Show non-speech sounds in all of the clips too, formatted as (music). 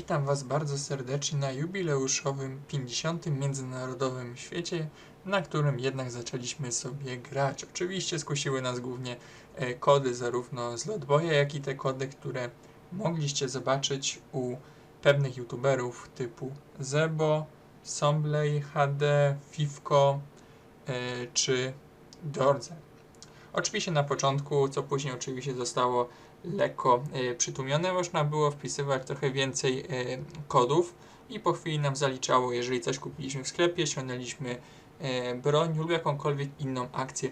Witam Was bardzo serdecznie na jubileuszowym 50. Międzynarodowym świecie, na którym jednak zaczęliśmy sobie grać. Oczywiście skusiły nas głównie e, kody zarówno z Lotboya, jak i te kody, które mogliście zobaczyć u pewnych youtuberów typu Zebo, Sombley HD, Fifko e, czy Dordze. Oczywiście na początku, co później oczywiście zostało lekko e, przytłumione, można było wpisywać trochę więcej e, kodów i po chwili nam zaliczało, jeżeli coś kupiliśmy w sklepie, ściągnęliśmy e, broń lub jakąkolwiek inną akcję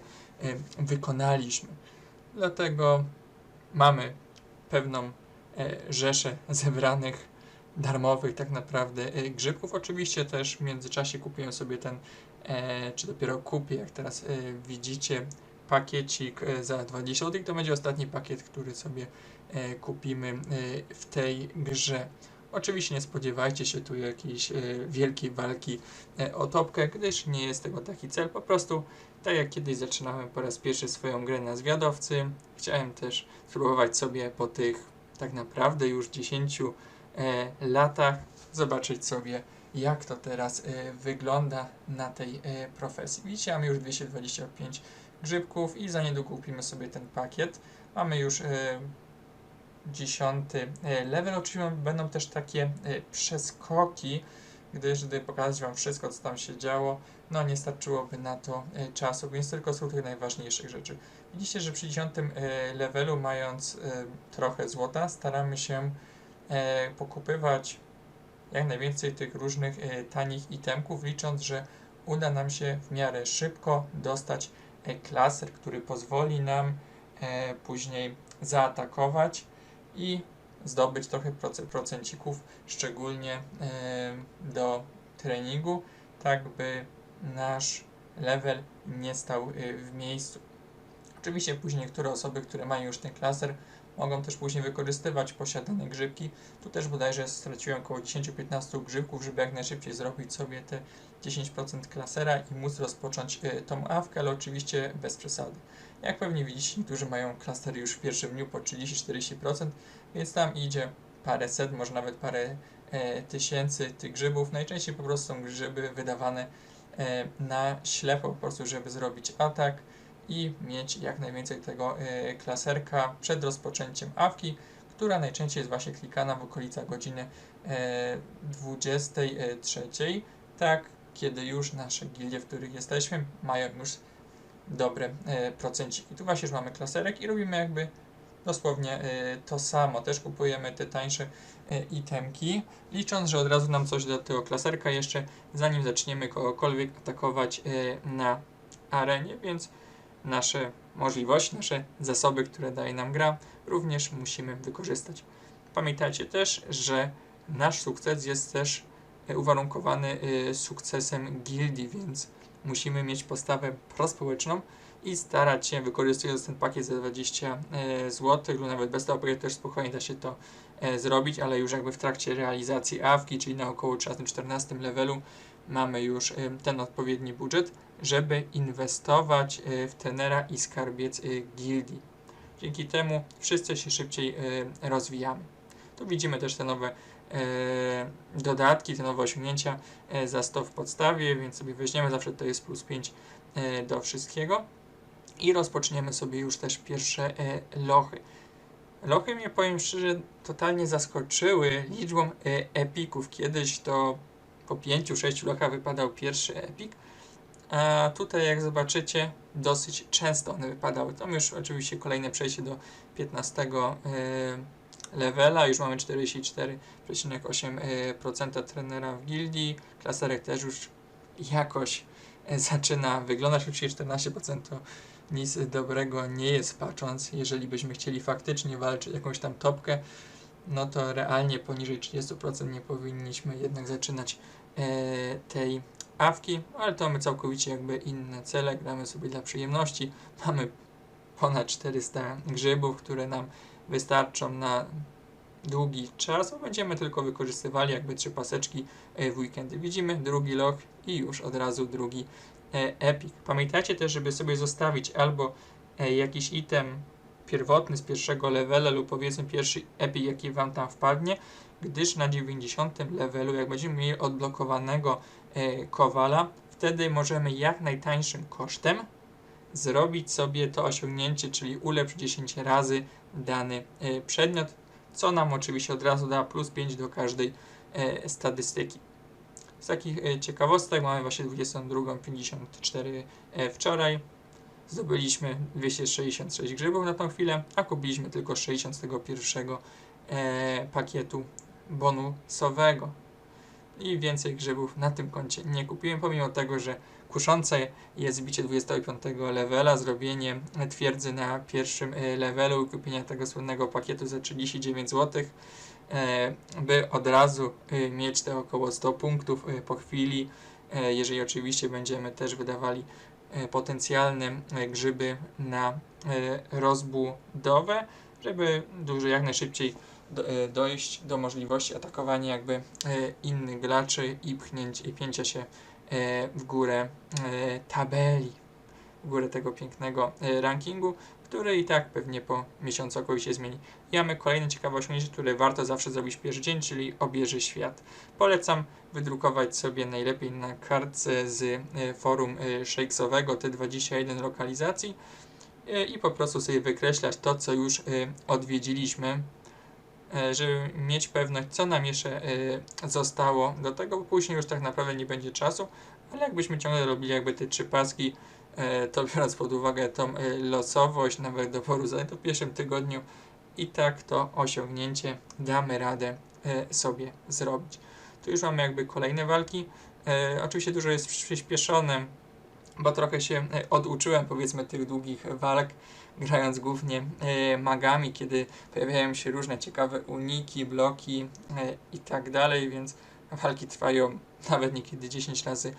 wykonaliśmy. Dlatego mamy pewną rzeszę zebranych darmowych tak naprawdę grzybków. Oczywiście też w międzyczasie kupiłem sobie ten, czy dopiero kupię, jak teraz widzicie, pakiecik e, za 20 zł. To będzie ostatni pakiet, który sobie e, kupimy e, w tej grze. Oczywiście nie spodziewajcie się tu jakiejś wielkiej walki o topkę, gdyż nie jest tego taki cel. Po prostu, tak jak kiedyś zaczynałem po raz pierwszy swoją grę na zwiadowcy, chciałem też spróbować sobie po tych tak naprawdę już 10 e, latach zobaczyć sobie jak to teraz wygląda na tej profesji. Widzicie, mamy już 225 grzybków i za niedługo kupimy sobie ten pakiet. Mamy już e, dziesiąty e, level. Oczywiście będą też takie e, przeskoki, gdyż gdy pokazać Wam wszystko, co tam się działo, no nie starczyłoby na to czasu, więc tylko są tych najważniejszych rzeczy. Widzicie, że przy dziesiątym levelu, mając trochę złota, staramy się pokupywać jak najwięcej tych różnych tanich itemków, licząc, że uda nam się w miarę szybko dostać klaser, który pozwoli nam e, później zaatakować i zdobyć trochę proce- procencików, szczególnie e, do treningu, tak by nasz level nie stał e, w miejscu. Oczywiście później niektóre osoby, które mają już ten klaser, mogą też później wykorzystywać posiadane grzybki. Tu też bodajże straciłem około 10-15 grzybków, żeby jak najszybciej zrobić sobie te 10% klasera i móc rozpocząć y, tą awkę, ale oczywiście bez przesady. Jak pewnie widzicie, niektórzy mają klasery już w pierwszym dniu po 30-40%, więc tam idzie parę set, może nawet parę e, tysięcy tych grzybów. Najczęściej po prostu są grzyby wydawane e, na ślepo, po prostu żeby zrobić atak i mieć jak najwięcej tego e, klaserka przed rozpoczęciem awki, która najczęściej jest właśnie klikana w okolicach godziny e, 23, tak kiedy już nasze gildie, w których jesteśmy, mają już dobre e, procenciki. Tu właśnie już mamy klaserek i robimy jakby dosłownie e, to samo. Też kupujemy te tańsze e, itemki, licząc, że od razu nam coś do tego klaserka jeszcze, zanim zaczniemy kogokolwiek atakować e, na arenie, więc nasze możliwości, nasze zasoby, które daje nam gra, również musimy wykorzystać. Pamiętajcie też, że nasz sukces jest też e, uwarunkowany e, sukcesem gildii, więc musimy mieć postawę prospołeczną i starać się, wykorzystując ten pakiet za 20 zł, lub nawet bez tego pakietu też spokojnie da się to e, zrobić, ale już jakby w trakcie realizacji awki, czyli na około 13-14 levelu, mamy już e, ten odpowiedni budżet, żeby inwestować e, w tenera i skarbiec e, gildii. Dzięki temu wszyscy się szybciej e, rozwijamy. Tu widzimy też te nowe e, dodatki, te nowe osiągnięcia e, za 100 w podstawie, więc sobie weźmiemy, zawsze to jest plus 5 e, do wszystkiego i rozpoczniemy sobie już też pierwsze e, lochy. Lochy mnie, powiem szczerze, totalnie zaskoczyły liczbą e, epików. Kiedyś to po 5-6 lochach wypadał pierwszy epik, a tutaj jak zobaczycie dosyć często one wypadały. Tam już oczywiście kolejne przejście do 15 e, levela, już mamy 44,8% trenera w gildii, klaserek też już jakoś e, zaczyna wyglądać, oczywiście 14% to nic dobrego nie jest patrząc, jeżeli byśmy chcieli faktycznie walczyć jakąś tam topkę, no to realnie poniżej 30% nie powinniśmy jednak zaczynać e, tej awki, ale to mamy całkowicie jakby inne cele, gramy sobie dla przyjemności, mamy ponad 400 grzybów, które nam wystarczą na długi czas, będziemy tylko wykorzystywali jakby trzy paseczki e, w weekendy. Widzimy drugi loch i już od razu drugi epic. Pamiętajcie też, żeby sobie zostawić albo e, jakiś item pierwotny z pierwszego levela lub powiedzmy pierwszy epic, jaki wam tam wpadnie gdyż na 90 levelu, jak będziemy mieli odblokowanego e, kowala, wtedy możemy jak najtańszym kosztem zrobić sobie to osiągnięcie, czyli ulepsz 10 razy dany e, przedmiot, co nam oczywiście od razu da plus 5 do każdej e, statystyki. Z takich e, ciekawostek mamy właśnie 22.54 e, wczoraj. Zdobyliśmy 266 grzybów na tą chwilę, a kupiliśmy tylko 61 e, pakietu bonusowego. I więcej grzybów na tym koncie nie kupiłem, pomimo tego, że kuszące jest zbicie 25 levela, zrobienie twierdzy na pierwszym levelu i kupienie tego słynnego pakietu za 39 zł, by od razu e, mieć te około 100 punktów e, po chwili, e, jeżeli oczywiście będziemy też wydawali e, potencjalne e, grzyby na e, rozbudowę, żeby dużo jak najszybciej do, e, dojść do możliwości atakowania jakby e, innych graczy i pchnięcia, i pięcia się e, w górę e, tabeli, w górę tego pięknego e, rankingu, który i tak pewnie po miesiącu około się zmieni. I mamy kolejne ciekawe osiągnięcie, które warto zawsze zrobić w pierwszy dzień, czyli obieży świat. Polecam wydrukować sobie najlepiej na kartce z e, forum e, Shakesowego T21 lokalizacji e, i po prostu sobie wykreślać to, co już odwiedziliśmy, żeby mieć pewność, co nam jeszcze zostało do tego, bo później już tak naprawdę nie będzie czasu, ale jakbyśmy ciągle robili jakby te trzy paski, to biorąc pod uwagę tą e, losowość, nawet doboru zadań, w pierwszym tygodniu i tak to osiągnięcie damy radę e, sobie zrobić. Tu już mamy jakby kolejne walki. E, oczywiście dużo jest przyspieszone, bo trochę się e, oduczyłem powiedzmy tych długich walk, grając głównie e, magami, kiedy pojawiają się różne ciekawe uniki, bloki e, i tak dalej, więc walki trwają nawet niekiedy 10 razy e,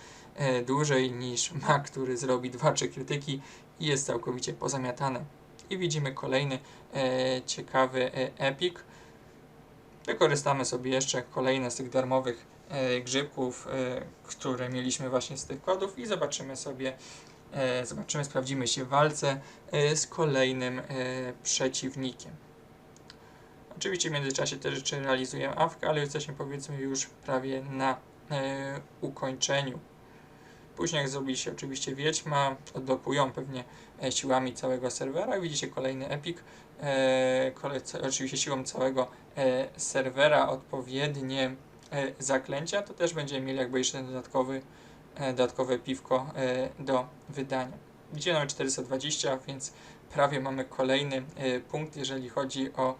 dłużej niż (laughs) mag, który zrobi 2-3 krytyki i jest całkowicie pozamiatane. I widzimy kolejny e, ciekawy e, epic. Wykorzystamy sobie jeszcze kolejne z tych darmowych e, grzybków, e, które mieliśmy właśnie z tych kodów i zobaczymy sobie, e, zobaczymy, sprawdzimy się w walce e, z kolejnym e, przeciwnikiem. Oczywiście w międzyczasie te rzeczy realizujemy awkę, ale jesteśmy powiedzmy już prawie na e, ukończeniu. Później jak zrobi się oczywiście Wiedźma, odblokują pewnie e, siłami całego serwera. Widzicie kolejny epic, e, kole, ca, oczywiście siłą całego e, serwera odpowiednie zaklęcia, to też będziemy mieli jakby jeszcze dodatkowy, dodatkowe piwko do wydania. Widzicie mamy 420, więc prawie mamy kolejny punkt, jeżeli chodzi o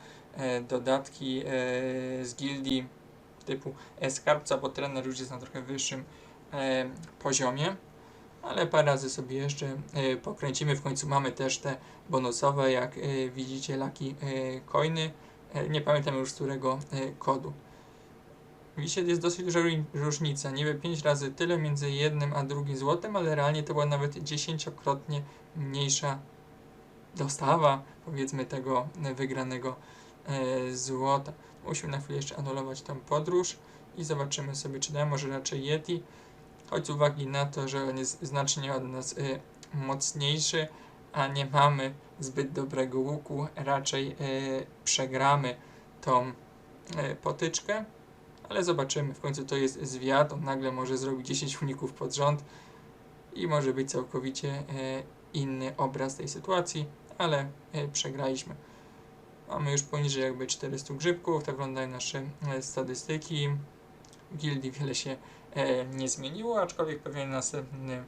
dodatki z gildii typu skarbca, bo trener już jest na trochę wyższym poziomie, ale parę razy sobie jeszcze e, pokręcimy. W końcu mamy też te bonusowe, jak e, widzicie, laki e, coiny. E, nie pamiętam już z którego e, kodu. Widzicie, jest dosyć duża różnica. Niby 5 razy tyle między jednym a drugim złotem, ale realnie to była nawet dziesięciokrotnie mniejsza dostawa, powiedzmy, tego e, wygranego e, złota. Musimy na chwilę jeszcze anulować tą podróż i zobaczymy sobie, czy da może raczej Yeti, choć uwagi na to, że on jest znacznie od nas y, mocniejszy, a nie mamy zbyt dobrego łuku, raczej y, przegramy tą y, potyczkę, ale zobaczymy, w końcu to jest zwiat, on nagle może zrobić 10 uników pod rząd i może być całkowicie y, inny obraz tej sytuacji, ale y, przegraliśmy. Mamy już poniżej jakby 400 grzybków, tak wyglądają nasze e, statystyki. Gildii wiele się nie zmieniło, aczkolwiek pewnie następny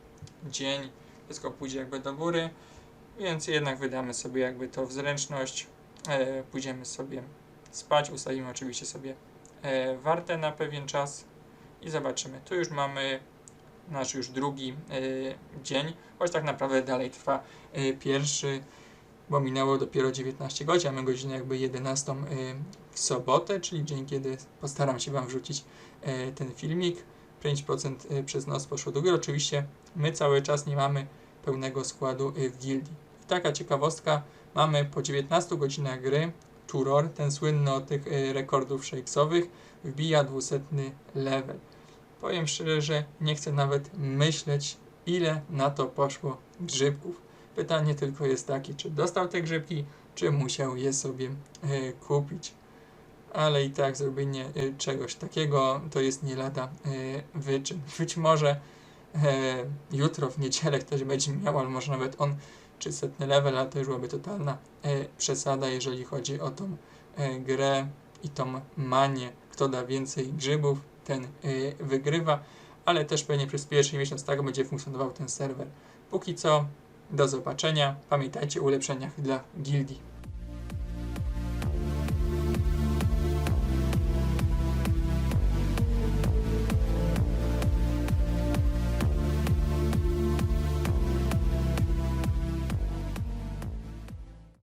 dzień wszystko pójdzie jakby do góry, więc jednak wydamy sobie jakby to w zręczność, e, pójdziemy sobie spać, ustawimy oczywiście sobie e, wartę na pewien czas i zobaczymy. Tu już mamy nasz już drugi e, dzień, choć tak naprawdę dalej trwa e, pierwszy bo minęło dopiero 19 godzin, a my godzinę jakby 11 y, w sobotę, czyli dzień, kiedy postaram się Wam wrzucić ten filmik. 5% y, przez noc poszło do góry. Oczywiście my cały czas nie mamy pełnego składu y, w gildii. I taka ciekawostka, mamy po 19 godzinach gry Turor, ten słynny od tych y, rekordów shakesowych, wbija 200 level. Powiem szczerze, że nie chcę nawet myśleć, ile na to poszło grzybków. Pytanie tylko jest takie, czy dostał te grzybki, czy musiał je sobie kupić. Ale i tak zrobienie y, czegoś takiego to jest nie lada y, wyczyn. (laughs) Być może e, jutro w niedzielę ktoś będzie miał, ale może nawet on 300 level, ale to już byłaby totalna e, przesada, jeżeli chodzi o tą e, grę i tą manię. Kto da więcej grzybów, ten wygrywa, ale też pewnie przez pierwszy miesiąc tak będzie funkcjonował ten serwer. Póki co, do zobaczenia. Pamiętajcie o ulepszeniach dla gildii.